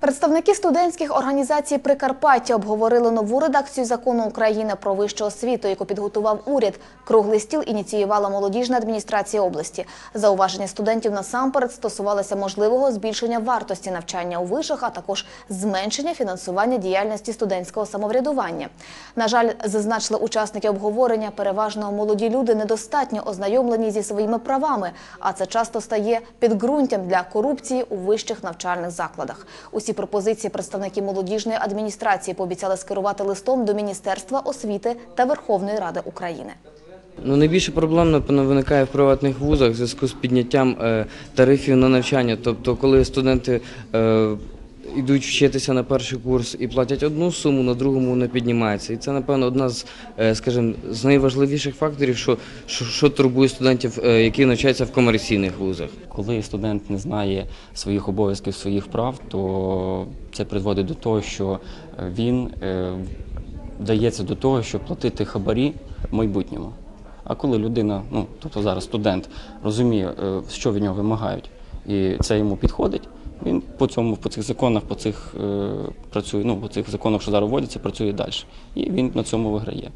Представники студентських організацій Прикарпаття обговорили нову редакцію закону України про вищу освіту, яку підготував уряд. Круглий стіл ініціювала молодіжна адміністрація області. Зауваження студентів насамперед стосувалися можливого збільшення вартості навчання у вишах, а також зменшення фінансування діяльності студентського самоврядування. На жаль, зазначили учасники обговорення, переважно молоді люди недостатньо ознайомлені зі своїми правами, а це часто стає підґрунтям для корупції у вищих навчальних закладах. Усі пропозиції представники молодіжної адміністрації пообіцяли скерувати листом до Міністерства освіти та Верховної Ради України. Ну, найбільше проблем, напевно, виникає в приватних вузах в зв'язку з підняттям е, тарифів на навчання. Тобто, коли студенти е, йдуть вчитися на перший курс і платять одну суму, на другому не піднімається. І це, напевно, одна з, е, скажімо, з найважливіших факторів, що, що, що турбує студентів, е, які навчаються в комерційних вузах. Коли студент не знає своїх обов'язків, своїх прав, то це призводить до того, що він е, вдається до того, щоб платити хабарі в майбутньому. А коли людина, ну тобто зараз студент розуміє, що від нього вимагають, і це йому підходить, він по цьому, по цих законах, по цих е, працює, ну по цих законах, що зараз вводяться, працює далі. І він на цьому виграє.